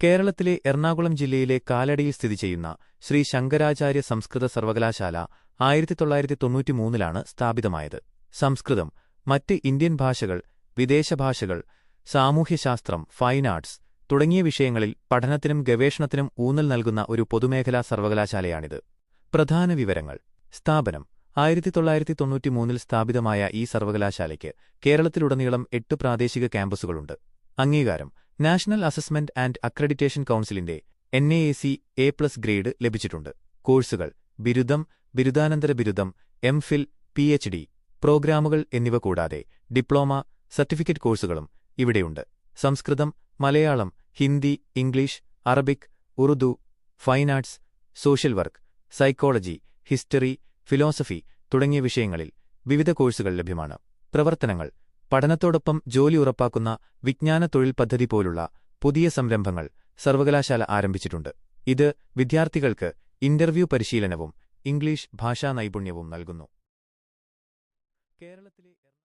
കേരളത്തിലെ എറണാകുളം ജില്ലയിലെ കാലടിയിൽ സ്ഥിതി ചെയ്യുന്ന ശ്രീ ശങ്കരാചാര്യ സംസ്കൃത സർവകലാശാല ആയിരത്തി തൊള്ളായിരത്തി തൊണ്ണൂറ്റിമൂന്നിലാണ് സ്ഥാപിതമായത്. സംസ്കൃതം മറ്റ് ഇന്ത്യൻ ഭാഷകൾ വിദേശഭാഷകൾ സാമൂഹ്യശാസ്ത്രം ഫൈൻ ആർട്സ് തുടങ്ങിയ വിഷയങ്ങളിൽ പഠനത്തിനും ഗവേഷണത്തിനും ഊന്നൽ നൽകുന്ന ഒരു പൊതുമേഖലാ സർവകലാശാലയാണിത്. പ്രധാന വിവരങ്ങൾ. സ്ഥാപനം ആയിരത്തി തൊള്ളായിരത്തി തൊണ്ണൂറ്റിമൂന്നിൽ സ്ഥാപിതമായ ഈ സർവകലാശാലയ്ക്ക് കേരളത്തിലുടനീളം എട്ട് പ്രാദേശിക ക്യാമ്പസുകളുണ്ട്. അംഗീകാരം നാഷണൽ അസസ്മെന്റ് ആൻഡ് അക്രഡിറ്റേഷൻ കൌൺസിലിന്റെ N A A C A plus grade ലഭിച്ചിട്ടുണ്ട്. കോഴ്സുകൾ ബിരുദം ബിരുദാനന്തര ബിരുദം M Phil P H D പ്രോഗ്രാമുകൾ എന്നിവ കൂടാതെ ഡിപ്ലോമ സർട്ടിഫിക്കറ്റ് കോഴ്സുകളും ഇവിടെയുണ്ട്. Sanskrit Malayalam Hindi English Arabic Urdu fine arts social work psychology history philosophy തുടങ്ങിയ വിഷയങ്ങളിൽ വിവിധ കോഴ്സുകൾ ലഭ്യമാണ്. പ്രവർത്തനങ്ങൾ പഠനത്തോടൊപ്പം ജോലി ഉറപ്പാക്കുന്ന വിജ്ഞാന തൊഴിൽ പദ്ധതി പോലുള്ള പുതിയ സംരംഭങ്ങൾ സർവകലാശാല ആരംഭിച്ചിട്ടുണ്ട്. ഇത് വിദ്യാർത്ഥികൾക്ക് ഇന്റർവ്യൂ പരിശീലനവും ഇംഗ്ലീഷ് ഭാഷാ നൈപുണ്യവും നൽകുന്നു. കേരളത്തിലെ